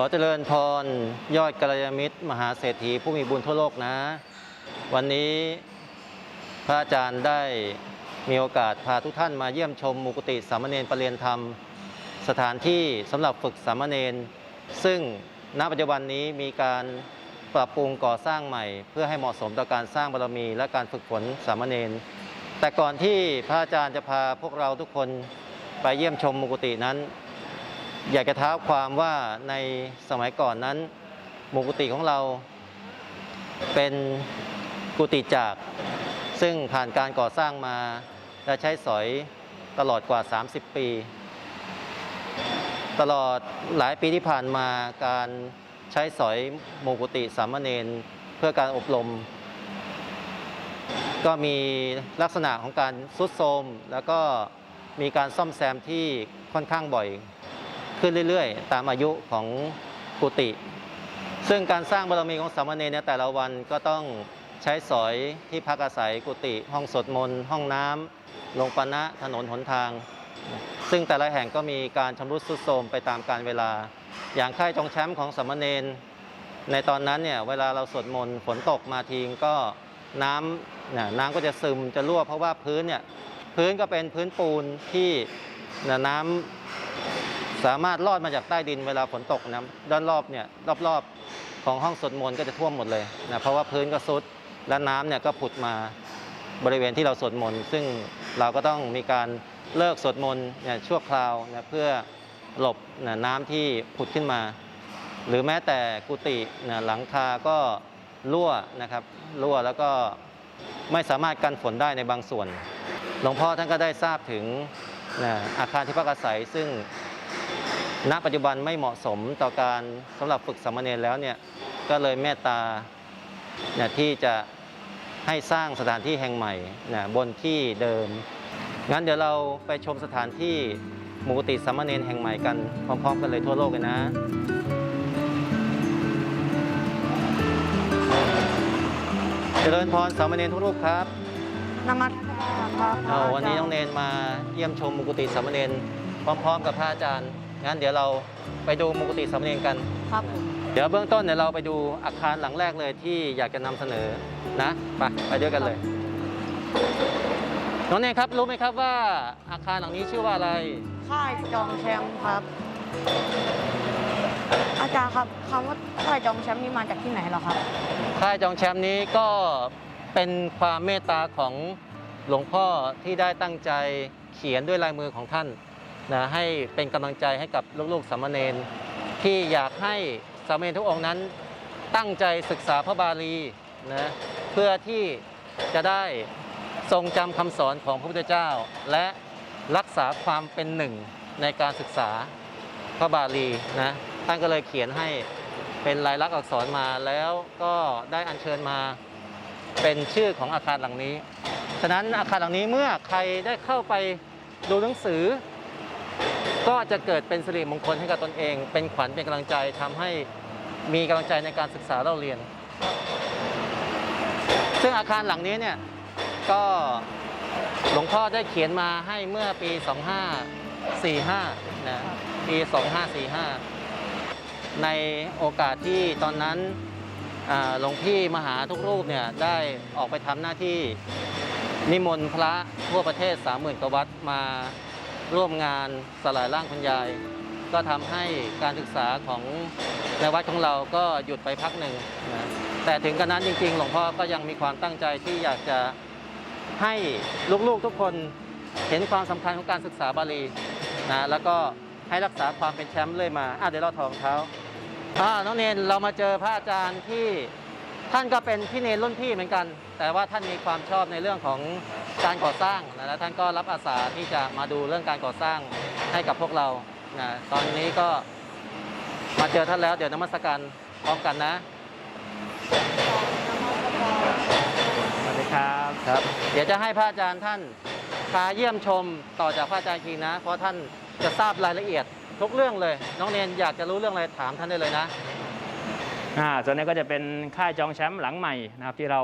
ขอเจริญพร ยอดกัลยาณมิตร มหาเศรษฐีผู้มีบุญทั่วโลกนะ วันนี้พระอาจารย์ได้มีโอกาสพาทุกท่านมาเยี่ยมชมมุกุติสามเณรประเรียนธรรม สถานที่สำหรับฝึกสามเณรซึ่งณปัจจุบันนี้มีการปรับปรุงก่อสร้างใหม่ เพื่อให้เหมาะสมต่อการสร้างบารมี และการฝึกฝนสามเณรแต่ก่อนที่พระอาจารย์จะพาพวกเราทุกคนไปเยี่ยมชมมุกุตินั้น อยากจะท้าความว่าในสมัยก่อนนั้นหมู่กุฏิของเราเป็นกุฏิจาก ซึ่งผ่านการก่อสร้างมา และใช้สอยตลอดกว่า 30 ปี ตลอดหลายปีที่ผ่านมาการใช้สอยหมู่กุฏิสามเณรเพื่อการอบรม ก็มีลักษณะของการสุดโทรมแล้วก็มีการซ่อมแซมที่ค่อนข้างบ่อย ขึ้นเรื่อยๆ ตามอายุของกุฏิซึ่งการสร้างบารมีของสามเณรในแต่ละวันก็ต้องใช้สอยที่พักอาศัยกุฏิห้องสวดมนต์ห้องน้ำโรงปานะถนนหนทาง ซึ่งแต่ละแห่งก็มีการชำรุดทรุดโทรมไปตามกาลเวลา อย่างค่ายจงแชมป์ของสามเณรในตอนนั้นเนี่ยเวลาเราสวดมนต์ฝนตกมาทีก็น้ำนน้ำก็จะซึมจะรั่วเพราะว่าพื้นเนี่ยพื้นก็เป็นพื้นปูนที่น้ำ สามารถลอดมาจากใต้ดินเวลาฝนตกนะด้านรอบเนี่ยรอบๆของห้องสวดมนต์ก็จะท่วมหมดเลยนะเพราะว่าพื้นก็ซุดและน้ำเนี่ยก็ผุดมาบริเวณที่เราสวดมนต์ซึ่งเราก็ต้องมีการเลิกสวดมนต์เนี่ยชั่วคราวนะเพื่อหลบนะน้ำที่ผุดขึ้นมา หรือแม้แต่กุฏินะหลังคาก็รั่วนะครับรั่วแล้วก็ไม่สามารถกันฝนได้ในบางส่วน หลวงพ่อท่านก็ได้ทราบถึงนะอาคารที่พักอาศัยซึ่ง ณปัจจุบันไม่เหมาะสมต่อการสำหรับฝึกสามเณรแล้วเนี่ยก็เลยเมตตาเนี่ยที่จะให้สร้างสถานที่แห่งใหม่นะบนที่เดิม งั้นเดี๋ยวเราไปชมสถานที่หมูกุติสามเณรแห่งใหม่กันพร้อมๆกันเลยทั่วโลกเลยนะเจริญพรสามเณรทุกรูปครับนมัสการครับเอาวันนี้น้องเนนมาเยี่ยมชมหมุกุติสามเณรพร้อม ๆ กับพระอาจารย์ งั้นเดี๋ยวเราไปดูหมุกุติสามเณรกัน ครับผมเดี๋ยวเบื้องต้นเดี๋ยวเราไปดูอาคารหลังแรกเลยที่อยากจะนำเสนอนะไปไปด้วยกันเลย น้องเนนครับรู้ไหมครับว่าอาคารหลังนี้ชื่อว่าอะไร ค่ายจองแชมป์ครับ อาจารย์ครับคำว่าค่ายจองแชมป์นี่มาจากที่ไหนเหรอครับ ค่ายจองแชมป์นี้ก็เป็นความเมตตาของหลวงพ่อที่ได้ตั้งใจเขียนด้วยลายมือของท่าน นะให้เป็นกำลังใจให้กับลูกๆสามเณรที่อยากให้สามเณรทุกองค์นั้นตั้งใจศึกษาพระบาลีนะเพื่อที่จะได้ทรงจำคำสอนของพระพุทธเจ้า และรักษาความเป็นหนึ่งในการศึกษาพระบาลีนะท่านก็เลยเขียนให้เป็นลายลักษณ์อักษรมาแล้วก็ได้อัญเชิญมาเป็นชื่อของอาคารหลังนี้ ฉะนั้นอาคารหลังนี้เมื่อใครได้เข้าไปดูหนังสือ ก็จะเกิดเป็นสิริมงคลให้กับตนเอง เป็นขวัญเป็นกำลังใจทำให้มีกำลังใจในการศึกษาเราเรียน ซึ่งอาคารหลังนี้เนี่ยก็หลวงพ่อได้เขียนมาให้เมื่อปี 2545 นะ ปี 2545 ในโอกาสที่ตอนนั้นหลวงพี่มหาทุกรูปเนี่ยได้ออกไปทำหน้าที่นิมนต์พระทั่วประเทศ 30,000กว่าวัดมา ร่วมงานสลายร่างคุณยาย ก็ทำให้การศึกษาของในวัดของเราก็หยุดไปพักหนึ่งนะแต่ถึงกระนั้นจริง ๆ หลวงพ่อก็ยังมีความตั้งใจที่อยากจะให้ลูกๆทุกคนเห็นความสำคัญของการศึกษาบาลีนะแล้วก็ให้รักษาความเป็นแชมป์เลยมาอะเดี๋ยวเราถอดรองเท้าอ่าน้องเนนเรามาเจอพระอาจารย์ที่ท่านก็เป็นพี่เนนรุ่นพี่เหมือนกัน แต่ว่าท่านมีความชอบในเรื่องของ การก่อสร้างนะแล้วท่านก็รับอาสาที่จะมาดูเรื่องการก่อสร้างให้กับพวกเรานะตอนนี้ก็มาเจอท่านแล้ว เดี๋ยวนมัสการพร้อมกันนะสวัสดีครับครับ เดี๋ยวจะให้พระอาจารย์ท่านพาเยี่ยมชมต่อจากพระอาจารย์คีนะ เพราะท่านจะทราบรายละเอียดทุกเรื่องเลย น้องเนนอยากจะรู้เรื่องอะไรถามท่านได้เลยนะอ่าส่วนนี้ก็จะเป็นค่ายจองแชมป์หลังใหม่นะครับที่เรา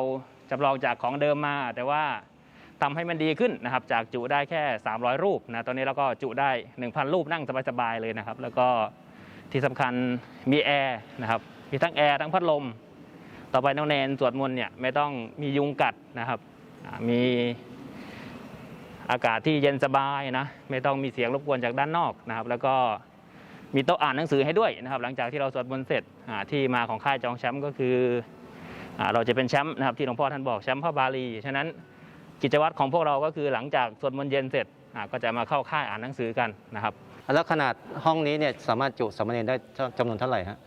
จำลองจากของเดิมมา แต่ว่า ทำให้มันดีขึ้นนะครับ จากจุได้แค่ 300 รูปนะตอนนี้เราก็จุได้ 1,000 รูปนั่งสบายๆเลยนะครับ แล้วก็ที่สำคัญมีแอร์นะครับ มีทั้งแอร์ทั้งพัดลม ต่อไปน้องเนนสวดมนต์เนี่ยไม่ต้องมียุงกัดนะครับ มีอากาศที่เย็นสบายนะไม่ต้องมีเสียงรบกวนจากด้านนอกนะครับ แล้วก็มีโต๊ะอ่านหนังสือให้ด้วยนะครับ หลังจากที่เราสวดมนต์เสร็จที่มาของค่ายจองแชมป์ก็คือเราจะเป็นแชมป์นะครับที่หลวงพ่อท่านบอกแชมป์พระบาลีฉะนั้น กิจวัตรของพวกเราก็คือหลังจากสวดมนต์เย็นเสร็จอ่าก็จะมาเข้าค่ายอ่านหนังสือกันนะครับ แล้วขนาดห้องนี้เนี่ยสามารถจุสามเณรได้จำนวนเท่าไหร่ฮะ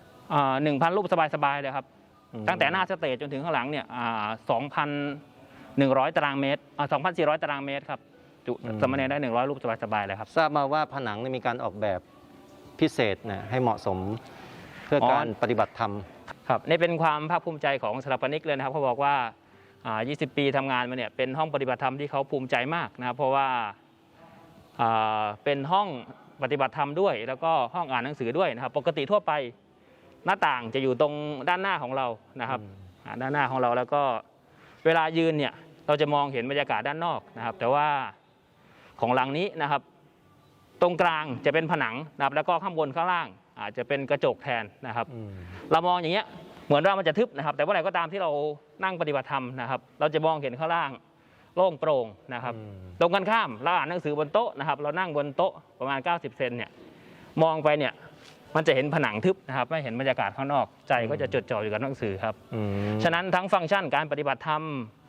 หนึ่งพันรูปสบายๆเลยครับอืมตั้งแต่หน้าสเตจจนถึงข้างหลังเนี่ยสองพันหนึ่งร้อยตารางเมตรสองพันสี่ร้อยตารางเมตรครับจุสามเณรได้หนึ่งร้อยรูปสบายๆเลยครับทราบมาว่าผนังเนี่ยมีการออกแบบพิเศษนะให้เหมาะสมเพื่อออการปฏิบัติธรรมครับนี่เป็นความภาคภูมิใจของสถาปนิกเลยนะครับเขาบอกว่าอ่า 20 ปีทำงานมาเนี่ยเป็นห้องปฏิบัติธรรมที่เขาภูมิใจมากนะครับเพราะว่าอ่าเป็นห้องปฏิบัติธรรมด้วย แล้วก็ห้องอ่านหนังสือด้วยนะครับ ปกติทั่วไปหน้าต่างจะอยู่ตรงด้านหน้าของเรานะครับอืมอ่าด้านหน้าของเราแล้วก็เวลายืนเนี่ยเราจะมองเห็นบรรยากาศด้านนอกนะครับ แต่ว่าของหลังนี้นะครับ ตรงกลางจะเป็นผนังนะครับ แล้วก็ข้างบนข้างล่าง อาจจะเป็นกระจกแทนนะครับอืมเรามองอย่างเงี้ย เหมือนว่ามันจะทึบนะครับ แต่เมื่อไหร่ก็ตามที่เรานั่งปฏิบัติธรรมนะครับ เราจะมองเห็นข้างล่างโล่งโปร่งนะครับอืมตรงกันข้ามเราอ่านหนังสือบนโต๊ะนะครับ เรานั่งบนโต๊ะประมาณ 90 เซนเนี่ยมองไปเนี่ยมันจะเห็นผนังทึบนะครับ ไม่เห็นบรรยากาศข้างนอก ใจก็จะจดจ่ออยู่กับหนังสือครับอืมฉะนั้นทั้งฟังก์ชันการปฏิบัติธรรม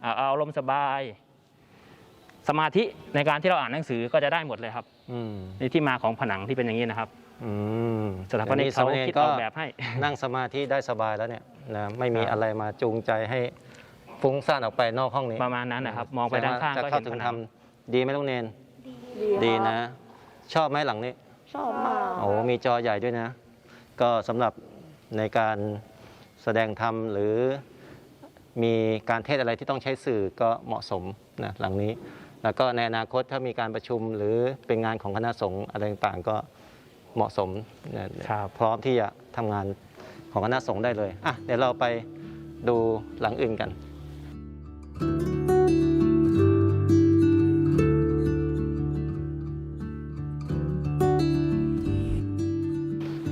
อ่าเอาอารมณ์สบาย สมาธิในการที่เราอ่านหนังสือก็จะได้หมดเลยครับอืมนี่ที่มาของผนังที่เป็นอย่างนี้นะครับ อืมสถาปนิกดี๋ยวเขาสมณรคิดก็ออกแบบให้ นั่งสมาธิได้สบายแล้วเนี่ยนะไม่มีครับอะไรมาจูงใจให้ฟุ้งซ่านออกไปนอกห้องนี้ประมาณนั้นนะครับ มองไปด้านข้างจะก็เข้าเห็นถึผงนัทงำดีไหมลุงเนนดีนะ ชอบไหมหลังนี้ ชอบมากโอ้มีจอใหญ่ด้วยนะ ก็สำหรับในการแสดงธรรมหรือมีการเทศอะไรที่ต้องใช้สื่อก็เหมาะสมนะหลังนี้ แล้วก็ในอนาคตถ้ามีการประชุมหรือเป็นงานของคณะสงฆ์อะไรต่างๆก็ เหมาะสมนะครับพร้อมที่จะทำงานของคณะสงฆ์ได้เลยอะเดี๋ยวเราไปดูหลังอื่นกัน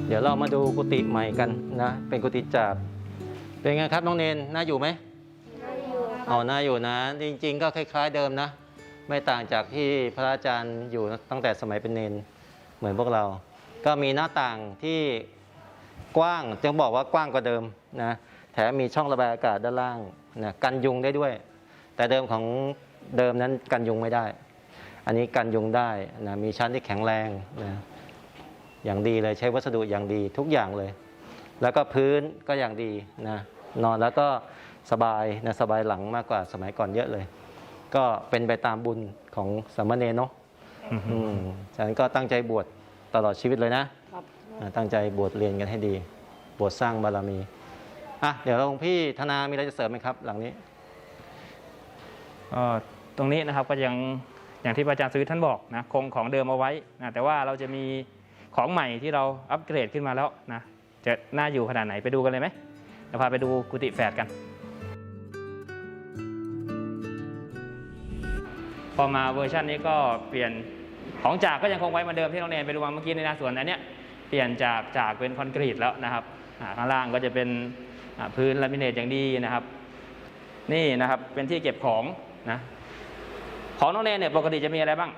เดี๋ยวเรามาดูกุฏิใหม่กันนะ เป็นกุฏิจากเป็นไงครับน้องเนนน่าอยู่ไหมเอาน่าอยู่นะ จริง ๆ ก็คล้าย ๆ เดิมนะ ไม่ต่างจากที่พระอาจารย์อยู่ตั้งแต่สมัยเป็นเนนเหมือนพวกเรา ก็มีหน้าต่างที่กว้างจึงบอกว่ากว้างกว่าเดิมนะแถมมีช่องระบายอากาศด้านล่างนะกันยุงได้ด้วย แต่เดิมของเดิมนั้นกันยุงไม่ได้ อันนี้กันยุงได้นะมีชั้นที่แข็งแรงนะอย่างดีเลยใช้วัสดุอย่างดีทุกอย่างเลย แล้วก็พื้นก็อย่างดีนะนอนแล้วก็สบายนะสบายหลังมากกว่าสมัยก่อนเยอะเลย ก็เป็นไปตามบุญของสามเณรเนาะอืมฉะนั้นก็ตั้งใจบวช ตลอดชีวิตเลยนะครับอ่าตั้งใจบวชเรียนกันให้ดี บวชสร้างบารมีอะเดี๋ยวหลวงพี่ธนามีอะไรจะเสริมไหมครับ หลังนี้ก็ตรงนี้นะครับก็ยังอย่างที่พระอาจารย์ซื้อท่านบอกนะคงของเดิมเอาไว้นะแต่ว่าเราจะมีของใหม่ที่เราอัปเกรดขึ้นมาแล้วนะจะน่าอยู่ขนาดไหนไปดูกันเลยไหมเดี๋ยวพาไปดูกุฏิแฝดกัน พอมาเวอร์ชันนี้ก็เปลี่ยน ของจากก็ยังคงไว้เหมือนเดิมที่น้องเนนไปดูมาเมื่อกี้ในหนาส่วนอันเนี้ยเปลี่ยนจากจากเป็นคอนกรีตแล้วนะครับอ่าข้างล่างก็จะเป็นอ่าพื้นลามิเนตอย่างดีนะครับ นี่นะครับเป็นที่เก็บของนะของน้องเนนเนี่ยปกติจะมีอะไรบ้าง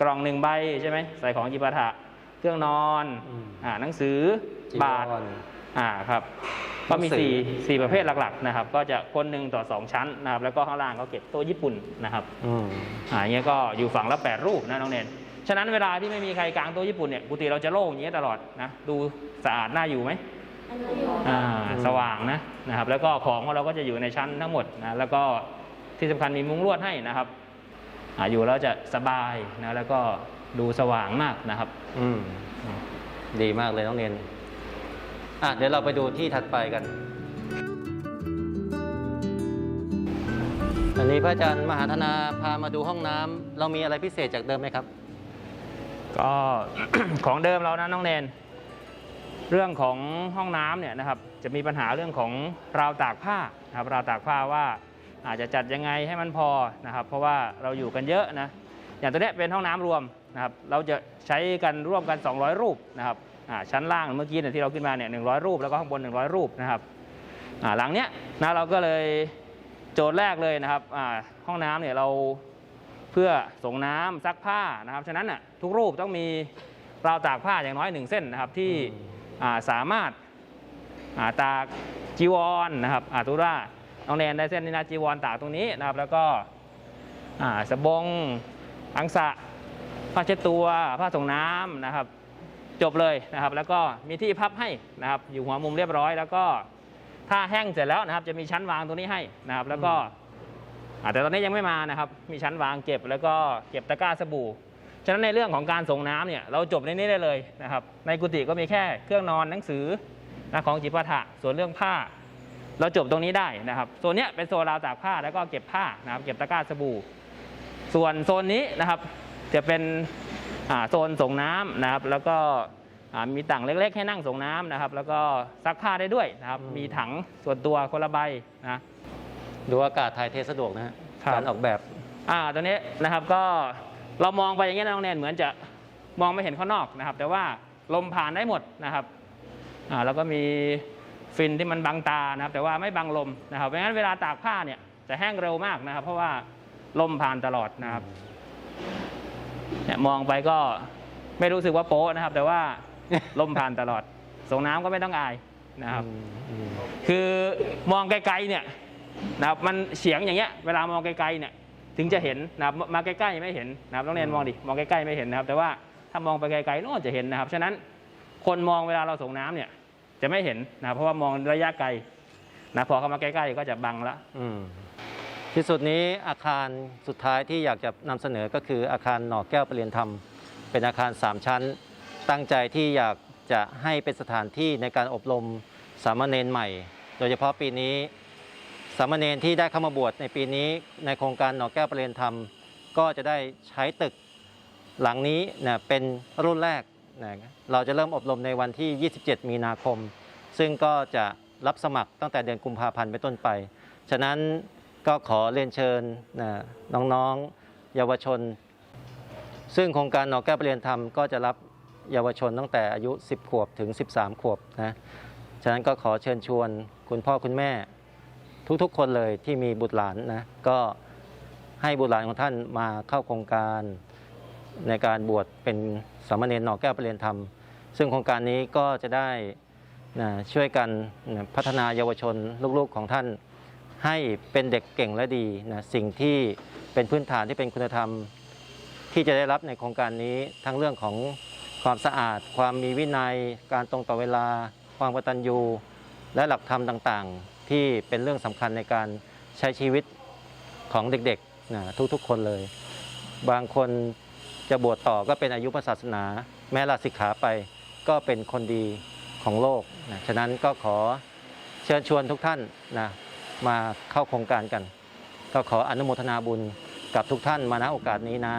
กล่องหนึ่งใบใช่ไหมใส่ของจิปาถะเครื่องนอนอืมอ่าหนังสือจีวรบาทอ่าครับ ก็มีหนังสือสี่สี่ประเภทหลักๆนะครับ ก็จะคนหนึ่งต่อสองชั้นนะครับ แล้วก็ข้างล่างก็เก็บโต๊ะญี่ปุ่นนะครับอืมอ่าอย่างเงี้ยก็อยู่ฝั่งละแปดรูปนะน้องเนนฉะนั้นเวลาที่ไม่มีใครกลางโต๊ะญี่ปุ่นเนี่ยปกติเราจะโล่งอย่างเงี้ยตลอดนะดูสะอาดน่าอยู่ไหมอ่าสว่างนะนะครับ แล้วก็ของของเราก็จะอยู่ในชั้นทั้งหมดนะแล้วก็ที่สำคัญมีมุ้งลวดให้นะครับอาอยู่แล้วจะสบายนะแล้วก็ดูสว่างมากนะครับ อืมดีมากเลยน้องเนน อะเดี๋ยวเราไปดูที่ถัดไปกัน อันนี้พระอาจารย์มหาธนาพามาดูห้องน้ำเรามีอะไรพิเศษจากเดิมไหมครับ ก็ของเดิมเรานะน้องเนน เรื่องของห้องน้ำเนี่ยนะครับ จะมีปัญหาเรื่องของราวตากผ้านะครับราวตากผ้าว่าอาจจะจัดยังไงให้มันพอนะครับ เพราะว่าเราอยู่กันเยอะนะอย่างตัวเนี้ยเป็นห้องน้ำรวมนะครับ เราจะใช้กันร่วมกัน 200 รูปนะครับ ชั้นล่างเมื่อกี้เนี่ยที่เราขึ้นมาเนี่ยหนึ่งรูปแล้วก็ข้างบน100รูปนะครับอ่าหลังเนี้ยนะเราก็เลยโจทย์แรกเลยนะครับอ่าห้องน้ำเนี่ยเราเพื่อส่งน้ำซักผ้านะครับฉะนั้นน่ะทุกรูปต้องมีราวตากผ้าอย่างน้อยหนึ่งเส้นนะครับที่อ่าสามารถอ่าตากจีวรนะครับอ่าตุว่าน้องแนนได้เส้นนี้นะจีวรตากตรงนี้นะครับ แล้วก็อ่าสบงอังสะผ้าเช็ดตัวผ้าส่งน้ำนะครับ จบเลยนะครับ แล้วก็มีที่พับให้นะครับ อยู่หัวมุมเรียบร้อย แล้วก็ถ้าแห้งเสร็จแล้วนะครับ จะมีชั้นวางตรงนี้ให้นะครับ แล้วก็อ่าแต่ตอนนี้ยังไม่มานะครับ มีชั้นวางเก็บแล้วก็เก็บตะกร้าสบู่ฉะนั้นในเรื่องของการส่งน้ำเนี่ยเราจบในนี้ได้เลยนะครับ ในกุฏิก็มีแค่เครื่องนอนหนังสือนะของจิปาถะส่วนเรื่องผ้า เราจบตรงนี้ได้นะครับโซนเนี้ยเป็นโซนราวตากผ้าแล้วก็เก็บผ้านะครับ เก็บตะกร้าสบู่ ส่วนโซนนี้นะครับ จะเป็นอ่า โซนส่งน้ำนะครับ แล้วก็อ่ามีถังเล็ก ๆ ให้นั่งส่งน้ำนะครับ แล้วก็ซักผ้าได้ด้วยนะครับอืมมีถังส่วนตัวคนละใบนะดูอากาศถ่ายเทสะดวกนะฮะครับการออกแบบอ่าตัวนี้นะครับก็เรามองไปอย่างเงี้ยนะน้องแนนเหมือนจะมองไม่เห็นข้างนอกนะครับ แต่ว่าลมผ่านได้หมดนะครับอ่าแล้วก็มีฟินที่มันบังตานะครับ แต่ว่าไม่บังลมนะครับเพราะงั้นเวลาตากผ้าเนี่ยจะแห้งเร็วมากนะครับ เพราะว่าลมผ่านตลอดนะครับ เนี่ยมองไปก็ไม่รู้สึกว่าโป๊ะนะครับ แต่ว่าลมผ่านตลอด ส่งน้ำก็ไม่ต้องอายนะครับอืมอืมคือมองไกลๆเนี่ยนะครับมันเฉียงอย่างเงี้ยเวลามองไกลๆเนี่ยถึงจะเห็นนะครับมาใกล้ๆไม่เห็นนะครับต้องเรียนมองดิมองใกล้ๆไม่เห็นนะครับ แต่ว่าถ้ามองไปไกลๆนู่นจะเห็นนะครับ ฉะนั้นคนมองเวลาเราส่งน้ำเนี่ยจะไม่เห็นนะครับเพราะว่ามองระยะไกลนะพอเข้ามาใกล้ๆก็จะบังละอืม ที่สุดนี้อาคารสุดท้ายที่อยากจะนำเสนอก็คืออาคารหน่อแก้วประเรียนธรรม เป็นอาคาร 3 ชั้น ตั้งใจที่อยากจะให้เป็นสถานที่ในการอบรมสามเณรใหม่ โดยเฉพาะปีนี้สามเณรที่ได้เข้ามาบวชในปีนี้ในโครงการหน่อแก้วประเรียนธรรม ก็จะได้ใช้ตึกหลังนี้นะเป็นรุ่นแรกนะเราจะเริ่มอบรมในวันที่ 27 มีนาคม ซึ่งก็จะรับสมัครตั้งแต่เดือนกุมภาพันธ์เป็นต้นไป ฉะนั้น ก็ขอเรียนเชิญน,น้องๆเยาวชน ซึ่งโครงการหนอแก้วปรเรียนธรรมก็จะรับเยาวชนตั้งแต่อายุ 10 ขวบถึง 13 ขวบนะฉะนั้นก็ขอเชิญชวนคุณพ่อคุณแม่ ทุกๆ คนเลยที่มีบุตรหลานนะก็ให้บุตรหลานของท่านมาเข้าโครงการในการบวชเป็นสามเณรหนอแก้วประเรียนธรรม ซึ่งโครงการนี้ก็จะได้นะช่วยกันนะพัฒนาเยาวชนลูกๆของท่าน ให้เป็นเด็กเก่งและดีนะสิ่งที่เป็นพื้นฐานที่เป็นคุณธรรม ที่จะได้รับในโครงการนี้ทั้งเรื่องของความสะอาด ความมีวินัย การตรงต่อเวลา ความกตัญญูและหลักธรรมต่างๆ ที่เป็นเรื่องสำคัญในการใช้ชีวิตของเด็กๆนะทุกๆคนเลย บางคนจะบวชต่อก็เป็นอายุพระศาสนา แม้ลาสิกขาไปก็เป็นคนดีของโลกนะฉะนั้นก็ขอเชิญชวนทุกท่านนะ มาเข้าโครงการกัน ก็ขออนุโมทนาบุญกับทุกท่านมาณโอกาสนี้นะ